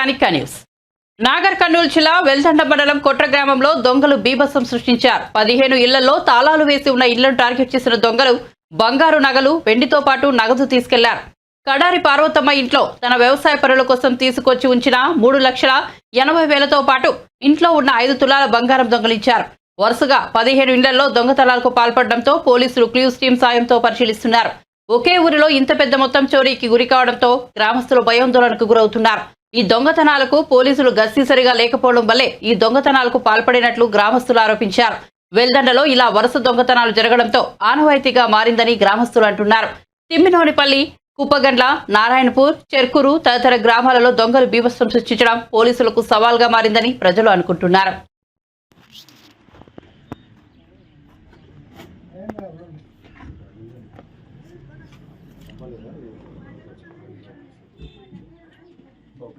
Chanakya news Nagar Kurnool జిల్లా వెల్దండ మండలం కొట్ర గ్రామంలో దొంగలు బీభత్సం సృష్టించారు. పదిహేను ఇళ్ళలో తాళాలు వేసి ఉన్న ఇళ్ళను టార్గెట్ చేసిన దొంగలు బంగారు నగలు వెండితో పాటు నగదు తీసుకెళ్ళారు. కడారి పార్వతమ్మ ఇంట్లో తన వ్యవసాయ పనుల కోసం తీసుకొచ్చి ఉంచిన మూడు లక్షల ఎనభై వేలతో పాటు ఇంట్లో ఉన్న ఐదు తులాల బంగారం దొంగలించారు వరుసగా పదిహేను ఇళ్ళలో దొంగతనాలకు పాల్పడడంతో పోలీసులు క్లూస్ టీం సాయంతో పరిశీలిస్తున్నారు. ఒకే ఊరిలో ఇంత పెద్ద మొత్తం చోరీకి గురి కావడంతో గ్రామస్తులు భయాందోళనకు గురవుతున్నారు. ఈ దొంగతనాలకు పోలీసులు గస్తీ సరిగా లేకపోవడం వల్లే ఈ దొంగతనాలకు పాల్పడినట్లు గ్రామస్తులు ఆరోపించారు. వెల్దండలో ఇలా వరుస దొంగతనాలు జరగడంతో ఆనవాయితీగా మారిందని గ్రామస్తులు అంటున్నారు. తిమ్మినోనిపల్లి కుప్పగండ్ల నారాయణపూర్ చెర్కూరు తదితర గ్రామాలలో దొంగలు బీభత్సం సృష్టించడం పోలీసులకు సవాల్గా మారిందని ప్రజలు అనుకుంటున్నారు.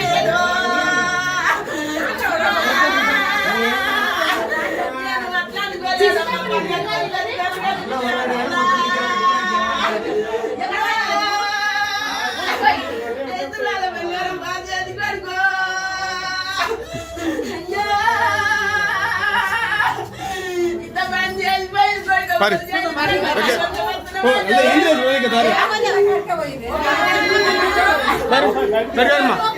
చేసి ఇవి వచ్చినాయి ఆ, మళ్ళా ఫోన్ మాట్లాడుతున్నాను నేను మనకు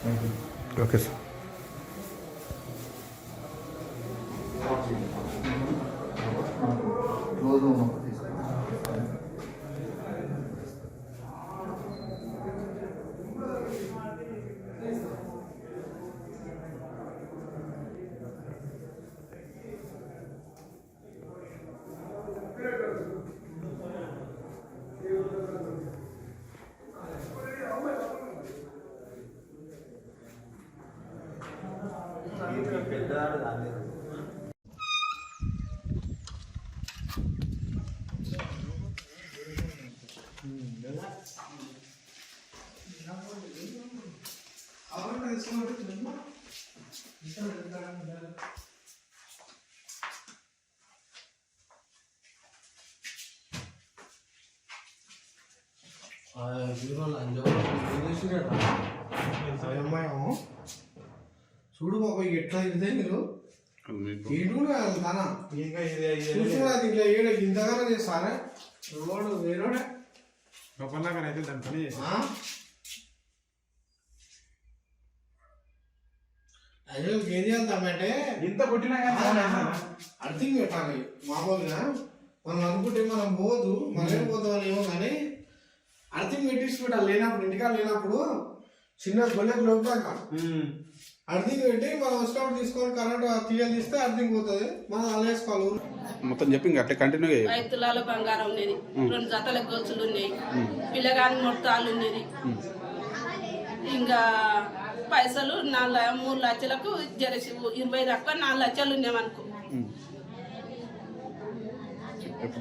సహకరించాలి ఓకే సార్ రోజు చూడు బాబా ఎట్లా ఇదే మీరు చూసినా ఇట్లా ఏడ ఇంతగానో చేస్తారా రోడ్డు వేరోడే అయితే దాని పని ఆ? అదే ఏం చేద్దామంటే ఇంత కొట్టినా అర్థం పెట్టాలి మామూలుగా మనం అనుకుంటే మనం పోదు మనం పోతామని ఏమో కానీ అర్థం పెట్టించి పెట్టాలి లేనప్పుడు ఇంటికాడ లేనప్పుడు చిన్న గొల్లెకి లోపాక అర్థం పెట్టి మనం వచ్చినప్పుడు తీసుకొని కరెంట్ తీయాలి తీస్తే అర్థం పోతుంది. మనం అలా వేసుకోవాలి. మొత్తం చెప్పి ఇంకా అట్లా కంటిన్యూ ఐదు తులాల బంగారం ఉన్నది రెండు జతల గొలుసులు ఉన్నాయి. పిల్లగాని మొట్టాలు ఉన్నది. ఇంకా పైసలు నాలుగు మూడు లక్షలకు జరసి ఇరవై దాకా నాలుగు లక్షలు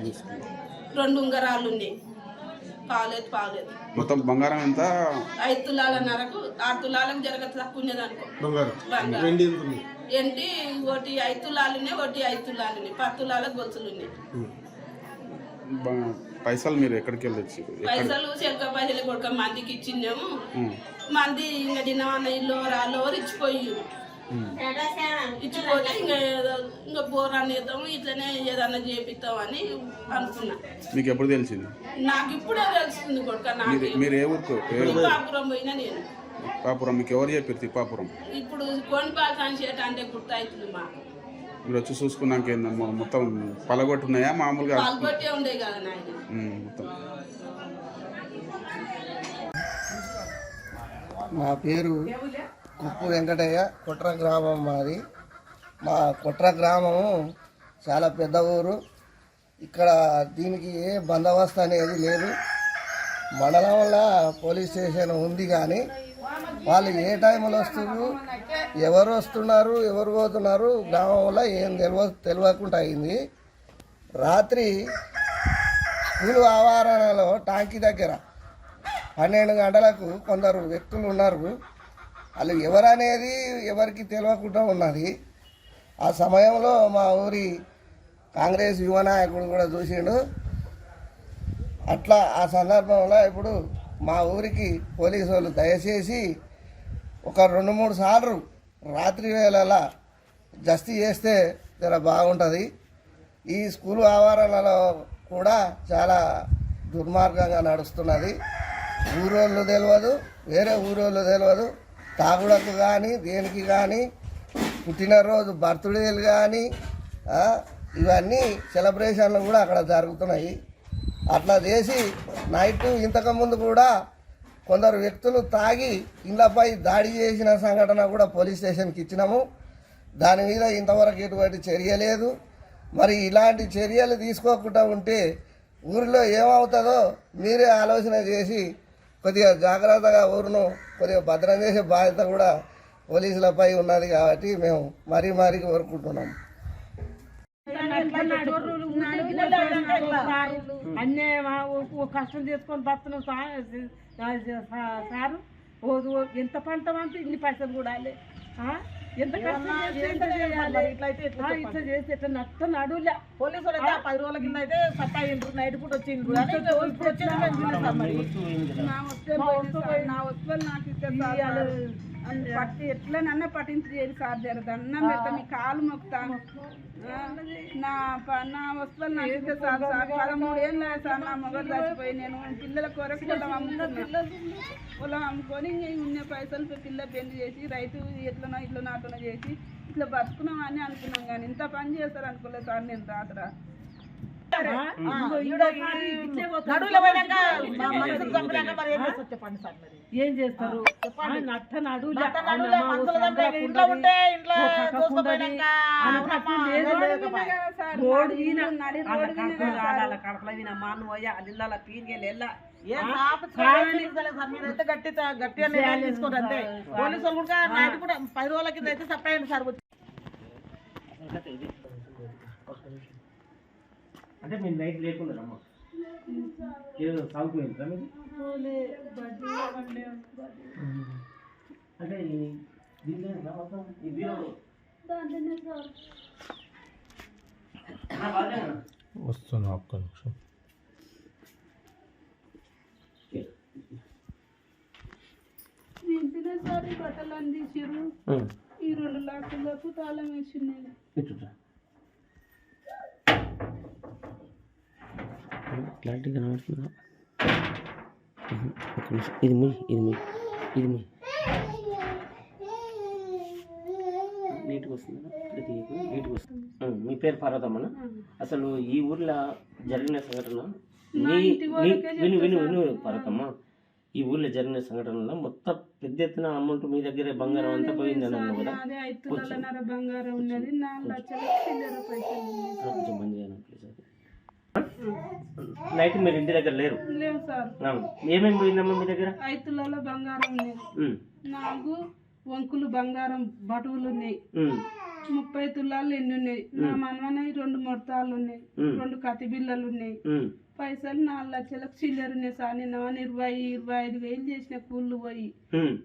తీసుకుంటాం రెండు ఉంగరాలు ఉన్నాయి. పాలేదు పాలేదు. మొత్తం బంగారం ఎంత? ఐదు తులాల నరకు ఆరు తులాలకు జరగ తక్కువ ఉన్నది అనుకో. బంగారం. బంగారం. ఏంటి? ఒకటి ఐదు తులాలు ఉన్నాయి ఒకటి ఐదు తులాలు ఉన్నాయి పది తులాల గొలుసులు ఉన్నాయి. పైసలు మీరు ఎక్కడికి వెళ్ళి తెచ్చి ఎక్కడ? పైసలు చెలక పైసలు కొడుక మందికి ఇచ్చినాము మంది ఇంకా తినమన్న ఇల్లు రాళ్ళు ఇచ్చిపోయి. ఇచ్చిపోతే ఇంకా ఏదో ఇంకా ఇట్లనే ఏదన్నా చేపిస్తామని అనుకున్నా. మీకు ఎప్పుడు తెలిసింది? నాకు ఇప్పుడే తెలుస్తుంది కొడుక నాకు మీరు ఏ ఊరుకు పోయినా నేను. తిప్పాపురం మీకు ఎవరు చెప్పారు తిప్పాపురం ఇప్పుడు కొనిపాలు అంటే గుర్తవుతుంది మాకు. మీరు వచ్చి చూసుకున్నాక ఏందమ్మా మొత్తం పలగొట్టున్నాయా మామూలుగా పాల్గొట్టే ఉండే కదా నాయన. ఉమ్, మొత్తం. నా పేరు కుప్పు వెంకటయ్య కుట్ర గ్రామం మాది. మా కుట్ర గ్రామము చాలా పెద్ద ఊరు. ఇక్కడ దీనికి ఏ బందోబస్తు అనేది లేదు. మండలంలో పోలీస్ స్టేషన్ ఉంది కానీ వాళ్ళు ఏ టైంలో వస్తున్నారు ఎవరు వస్తున్నారు ఎవరు పోతున్నారు గ్రామంలో ఏం తెలియ తెలియకుండా అయింది. రాత్రి స్కూల్ ఆవరణలో టాంకీ దగ్గర పన్నెండు గంటలకు కొందరు వ్యక్తులు ఉన్నారు. వాళ్ళు ఎవరనేది ఎవరికి తెలియకుండా ఉన్నది. ఆ సమయంలో మా ఊరి కాంగ్రెస్ యువ నాయకుడు కూడా చూసిండు. అట్లా ఆ సందర్భంలో ఇప్పుడు మా ఊరికి పోలీసు వాళ్ళు దయచేసి ఒక రెండు మూడు సార్లు రాత్రి వేళలా జస్తి చేస్తే జర బాగుంటుంది. ఈ స్కూల్ ఆవరణలో కూడా చాలా దుర్మార్గంగా నడుస్తున్నది. ఊరోళ్ళు తెలియదు వేరే ఊరోళ్ళు తెలియదు తాగుడకు కానీ దేనికి కానీ పుట్టినరోజు బర్త్డేలు కానీ ఇవన్నీ సెలబ్రేషన్లు కూడా అక్కడ జరుగుతున్నాయి. అట్లా చేసి నైట్ ఇంతకుముందు కూడా కొందరు వ్యక్తులు తాగి ఇళ్ళపై దాడి చేసిన సంఘటన కూడా పోలీస్ స్టేషన్కి ఇచ్చినాము. దాని మీద ఇంతవరకు ఎటువంటి చర్య లేదు. మరి ఇలాంటి చర్యలు తీసుకోకుండా ఉంటే ఊరిలో ఏమవుతుందో మీరే ఆలోచన చేసి కొద్దిగా జాగ్రత్తగా ఊరును కొద్దిగా భద్రం చేసే బాధ్యత కూడా పోలీసులపై ఉన్నది కాబట్టి మేము మరీ మరీ కోరుకుంటున్నాం. అన్నీ కష్టం చేసుకొని బతున్నాం సారు ఓ ఎంత పంట అంటే ఇన్ని పైసలు కూడా ఎంత ఇట్లా చేసి ఇట్లా నట్ట నడులే పోలీసులు అయితే ఆ పది రోజుల కింద అయితే సత్తా అయ్యిండ్రు నైట్ పూట వచ్చిండ్రు. ఇప్పుడు మరి. నా వస్తువులు నా వస్తువులు నాకు. అని పట్టి ఎట్లనన్నా పట్టించి చేయాలి సార్. జర దండం పెడతా. మీ కాలు మొక్కుతాను ఆ, నా ప- నా వస్తువులు నాకు ఇస్తే చాలు సార్. పదమూడు ఏళ్ళు సార్ నా మొగలు చచ్చిపోయి. నేను పిల్లల కొరకు పొలం అమ్ముకున్నా. పొలం అమ్ముకొని ఉన్న పైసలు పిల్ల పెళ్ళి చేసి రైతు ఎట్లనో ఇట్లనో అట్లనో చేసి ఇట్లా బతుకున్నాం అని అనుకున్నాం కానీ ఇంత పని చేస్తారు అనుకోలేదు సార్ నేను రాత్రా. ఏం చేస్తారు నట్ట నడి కడుపులు గట్టిగా నిర్ణయం అంతే. పోలీసులు కూడా నైట్ కూడా పది రోజుల కింద అయితే సప్లై సార్. వచ్చి అంటే మీరు నైట్ లేకుండా ఏదో సాగుపోయిందా మీరు అంటే ఈ- మొత్తం బాగానే. వస్తున్నా ఒక్క నిమిషం. బట్టలు అందించారు ఈ రెండు లక్షలకు తాళం వేసినాయి క్లారిటీ కనబడుతుందా? ఒక్క నిమిషం. ఇది మీ ఇది మీ ఇది మీ. నీట్గా వస్తుందా? నీట్గా వస్తుంది. మీ పేరు పార్వతమ్మనా అసలు ఈ ఊర్లో జరిగిన సంఘటన? విను విను విను పార్వతమ్మ. ఈ ఊర్లో జరిగిన సంఘటనలో మొత్తం పెద్ద ఎత్తున అమౌంట్ మీ దగ్గర బంగారం అంతా పోయిందని అన్నావు కదా? కొంచెం అది. నైట్ మీరు ఇంటి దగ్గర లేరు? లేవు సార్. ఏమేమి పోయిందమ్మా మీ దగ్గర? ఐదు తులాల బంగారం ఉమ్, నాలుగు వంకులు బంగారం బటువులు ఉన్నాయి. ముప్పై తులాలు ఎన్ని ఉన్నాయి? నా మనవనవి రెండు మొడతాలు ఉన్నాయి. రెండు కత్తి బిళ్ళలు ఉన్నాయి పైసలు నాలుగు లక్షలకు చిల్లర ఉన్నాయి సార్. నేను ఇరవై ఇరవై ఐదు వేలు చేసిన కూళ్ళు పోయి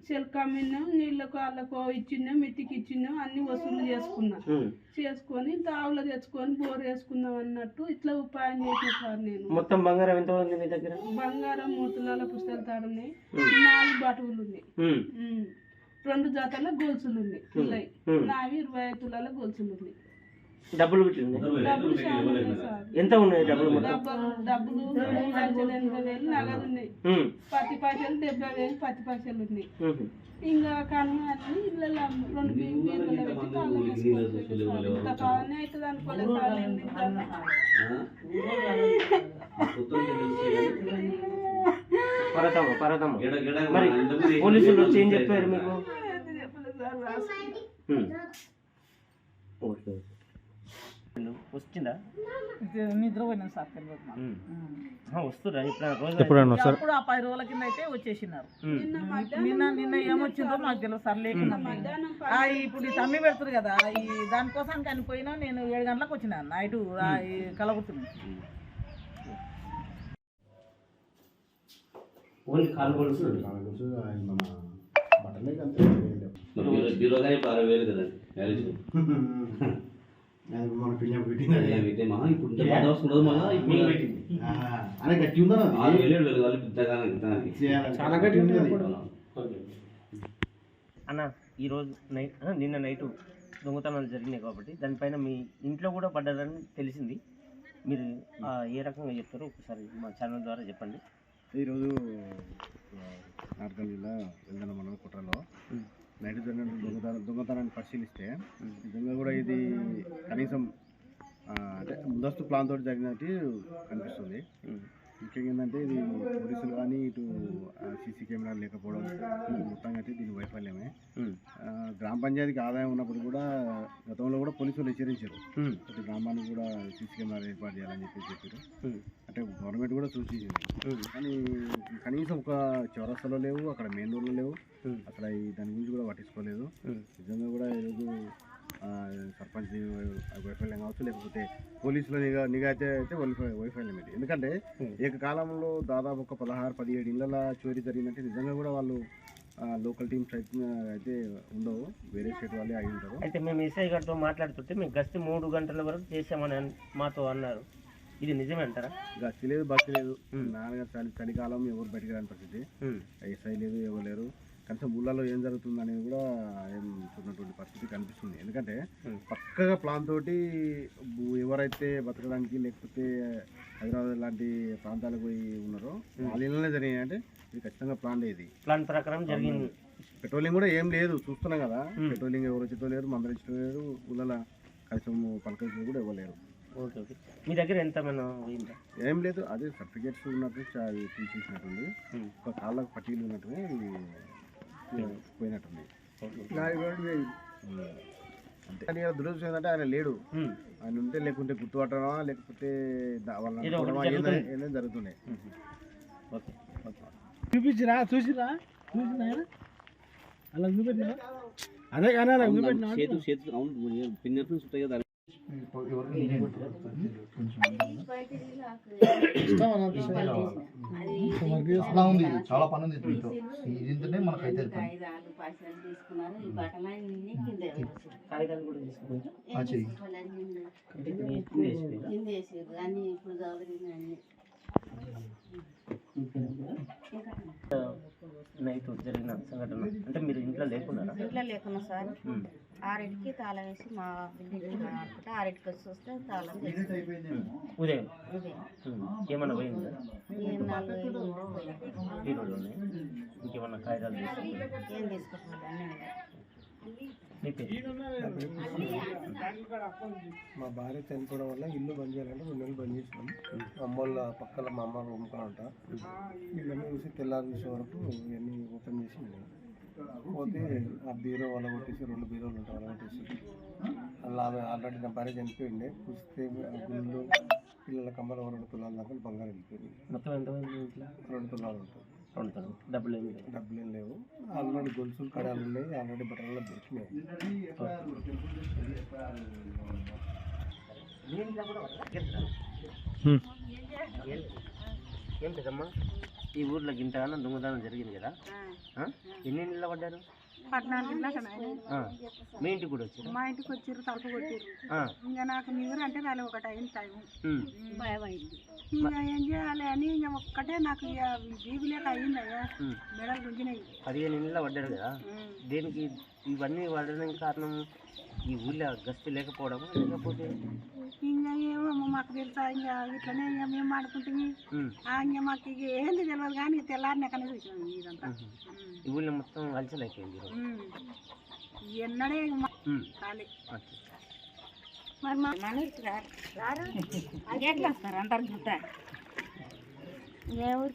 చిలకమ్మినాం నీళ్ళకు వాళ్ళకు ఇచ్చినాం మిట్టికి ఇచ్చినాం అన్ని వసూలు చేసుకున్నా. చేసుకొని దావులో తెచ్చుకొని బోర్ వేసుకుందాం అన్నట్టు ఇట్లా ఉపాయం చేసిన సార్ నేను. మొత్తం బంగారం ఎంత ఉంది మీ దగ్గర? బంగారం మూతులాల పుస్తకాలు తాడున్నాయి నాలుగు బటువులు ఉన్నాయి. రెండు జతల గొలుసులు ఉన్నాయి. నావి ఇరవై ఐదు తులాల గొలుసులు ఉన్నాయి. డబ్బులు ఎంత ఉన్నాయి డబ్బులు మొత్తం? డబ్బులు డబ్బులు మూడు లక్షల ఎనభై వేలు నగదు ఉన్నాయి ఉమ్, పత్తి పైసలు డెబ్బై వేలు పత్తి పైసలు ఉన్నాయి. ఇంకా రెండు బాగానే అవుతుంది అనుకోలేదు. పరతమ్మ పరతమ్మ. మరి పోలీసులు వచ్చి ఏం చెప్పారు మీకు. Okay okay. వచ్చిందా నిద్రపోయినాం సార్ మాకు. వస్తురా ఇప్పుడు రోజు ఎప్పుడైనా సార్ అప్పుడు ఆ పది రోజుల కింద అయితే వచ్చేసినారు నిన్న నిన్న నిన్న ఏమొచ్చిందో నాకు తెలియదు సార్ లేకుండా ఇప్పుడు ఈ తమ్మి పెడతారు కదా ఈ దానికోసం కనిపోయినా నేను ఏడు గంటలకు వచ్చిన నైట్ ఈ కలగుతుంది ఓన్లీ కాలు కొలుసు బీరోగా ఇప్పుడు అరవై వేలు కదా మ్యారేజ్ మన పిల్లలు పెట్టింది అయితే మహా ఇప్పుడు ఇంత బాధ వస్తుంది మళ్ళా ఇప్పుడు మీకు పెట్టింది. అరే గట్టి ఉందా ఆరు వేలు ఏడు వేలు కావాలి పెద్దగానే దానికి చాలా గట్టి ఉంది అది. ఓకే. అన్న ఈరోజు నైట్ నిన్న నైటు దొంగతనాలు జరిగినాయి కాబట్టి దానిపైన మీ ఇంట్లో కూడా పడ్డారని తెలిసింది. మీరు ఆ, ఏ రకంగా చెప్తారో ఒకసారి మా ఛానల్ ద్వారా చెప్పండి. ఈరోజు నాటకం జిల్లా వెందన మండలం కుట్రలో. నైట్ జరిగిన దొంగతనం దొంగతనాన్ని పరిశీలిస్తే నిజంగా కూడా ఇది కనీసం అంటే ముందస్తు ప్లాన్ తోటి జరిగినట్టు కనిపిస్తుంది. ముఖ్యంగా ఏంటంటే ఇది పోలీసులు కానీ ఇటు సీసీ కెమెరాలు లేకపోవడం మొత్తంగా అయితే దీని వైఫల్యమే. గ్రామ పంచాయతీకి ఆదాయం ఉన్నప్పుడు కూడా గతంలో కూడా పోలీసులు హెచ్చరించారు. ప్రతి గ్రామానికి కూడా సీసీ కెమెరాలు ఏర్పాటు చేయాలని చెప్పి చెప్పారు. అంటే గవర్నమెంట్ కూడా సూచించింది. కానీ కనీసం ఒక చౌరస్తాలో లేవు అక్కడ మెయిన్ రోడ్లో లేవు. ఈ దాని గురించి కూడా పట్టించుకోలేదు. నిజంగా కూడా ఈరోజు సర్పంచ్ వైఫల్యం కావచ్చు లేకపోతే పోలీసుల నిఘా నిఘా అయితే అయితే వైఫ- వైఫల్యం ఇది ఎందుకంటే. ఏకకాలంలో దాదాపు ఒక పదహారు పదిహేడు ఇళ్ళ చోరీ జరిగినట్టు నిజంగా కూడా వాళ్ళు లోకల్ టీమ్స్ అయితే అయితే ఉండవు. వేరే స్టేట్ వాళ్ళే అయి ఉంటారు. అయితే మేము ఎస్ఐ గారితో మాట్లాడుతుంటే మేము గస్తీ మూడు గంటల వరకు చేసామని మాతో అన్నారు. ఇది నిజమే అంటారా? గస్తీ లేదు బస్సు లేదు. నాన్నగారు చలి చలికాలం ఎవరు బయటకు రాని పరిస్థితి. ఎస్ఐ లేదు ఎవరు లేరు. కనీసం ఊళ్ళలో ఏం జరుగుతుంది అనేది కూడా ఏం చూడనటువంటి పరిస్థితి కనిపిస్తుంది. ఎందుకంటే. పక్కగా ప్లాన్ తోటి ఎవరైతే బతకడానికి లేకపోతే హైదరాబాద్ లాంటి ప్రాంతాలకు పోయి ఉన్నారో వాళ్ళ ఇళ్ళనే జరిగినాయి. అంటే ఇది ఖచ్చితంగా ప్లాన్ లేదు ప్లాన్ ప్రకారం జరిగింది. పెట్రోలింగ్ కూడా ఏం లేదు. చూస్తున్నాం కదా. పెట్రోలింగ్ ఎవరు వచ్చేటో లేరు వచ్చేటో లేరు ఊళ్ళలో కనీసం పలకరించిన కూడా ఇవ్వలేరు. Okay okay. మీ దగ్గర ఎంత ఏం లేదు. అదే సర్టిఫికేట్స్ ఉన్నట్టు తీసేసినట్టుంది. ఒక కాళ్ళకు పట్టీలు ఉన్నట్టుగా ఉమ్. అంతే. కానీ దురదృష్టం ఏంటంటే ఆయన లేడు. ఆయన ఉంటే లేకుంటే గుర్తుపట్టడమా లేకపోతే దా- వాళ్ళని ఏదో ఒకటి అనుకోవడమా, ఏందో- జరుగుతుంది. ఏందో జరుగుతున్నాయి. చూపించిరా చూసిరా చూసినా అలా చూపెట్టినా? అదే కానీ అలా చూపెట్టినా చేతు చేతు అవును ఫింగర్ ప్రింట్స్ ఉంటాయి కదా అలా ఉంది చాలా పని ఉంది దీంతో దీంతోనే మనకు అయితే ఇప్పుడు నైట్ జరిగిన సంఘటన? అంటే మీరు ఇంట్లో లేకున్నారా? ఇంట్లో లేకున్నా సార్. ఆరింటికి తాళం వేసి మా బిల్డింగ్ ఆరింటికి వచ్చి వస్తే తాళం ఉదయం. ఏమన్నా పోయిందా? నాలుగు ఐదు ఉంటే రోజులోనే? ఇంకేమన్నా కాగితాలు ఏం తీసుకోకుండా అన్నీ ఉన్నాయి. మీ భార్య చనిపోవడం వల్ల ఇల్లు బంద్ చేయాలంటే రెండు నెలలు బంద్ చేసినాం. అమ్మ వాళ్ళ పక్కన మా అమ్మ రూమ్ కూడా ఉంటా. ఇవన్నీ చూసి తెల్లారి చూసే వరకు ఇవన్నీ ఓపెన్ చేసి. పోతే ఆ బీరో వాళ్ళ కొట్టేసి రెండు బీరోలు ఉంటాయి వాళ్ళ కొట్టేసి. అలా ఆమె ఆల్రెడీ నా భార్య చనిపోయిండే చూస్తే గుళ్ళు పిల్లల కమ్మలు రెండు తులాల దాకా బంగారం వెళ్ళిపోయింది. మొత్తం ఎంత పోయింది ఇంట్లో? రెండు తులాలు ఉంటుంది డబ్బులు ఏమి లేవు. డబ్బులు ఏం లేవు. ఆల్రెడీ గొలుసులు కడాలు ఉన్నాయి. ఆల్రెడీ బట్టలలో దొరికినాయి. మీ ఇంట్లో కూడా వాళ్ళ? ఏం లేదమ్మా ఈ ఊర్లో గింతగానో దొంగతనం జరిగింది కదా? ఆ? ఎన్ని నీళ్ళు ఇళ్ళ. మీ ఇంటికి కూడా వచ్చారు? మా ఇంటికి వచ్చిర్రు తలుపు కొట్టిర్రు ఇంకా నాకు నీరు అంటే వాళ్ళు ఒకటి అయింది టైం. ఇంకా ఏం చేయాలి అని ఇంకా ఒక్కటే నాకు ఇక బీబీ లేక అయింది అయ్యా మెడలు గుంజినాయి. పదిహేను నీళ్ళ పడ్డారు కదా. దేనికి ఇవన్నీ పడడానికి కారణం ఈ ఊళ్ళో గస్తీ లేకపోవడం లేకపోతే ఇంకా ఏమో మాకు తెలుసా ఇంకా ఇట్లనే ఇంకా మేము ఆడుకుంటుంది. ఇంకా మాకు ఇక ఏంది తెలియదు కానీ తెల్లారినాకనే చూసినాం ఇదంతా ఈ ఊళ్ళో మొత్తం. ఉమ్. ఎన్నడే. ఖాళీ. మరి మా మనీకి రారు ఎట్లా వస్తారు అందరు చూస్తా ఏ ఊరికి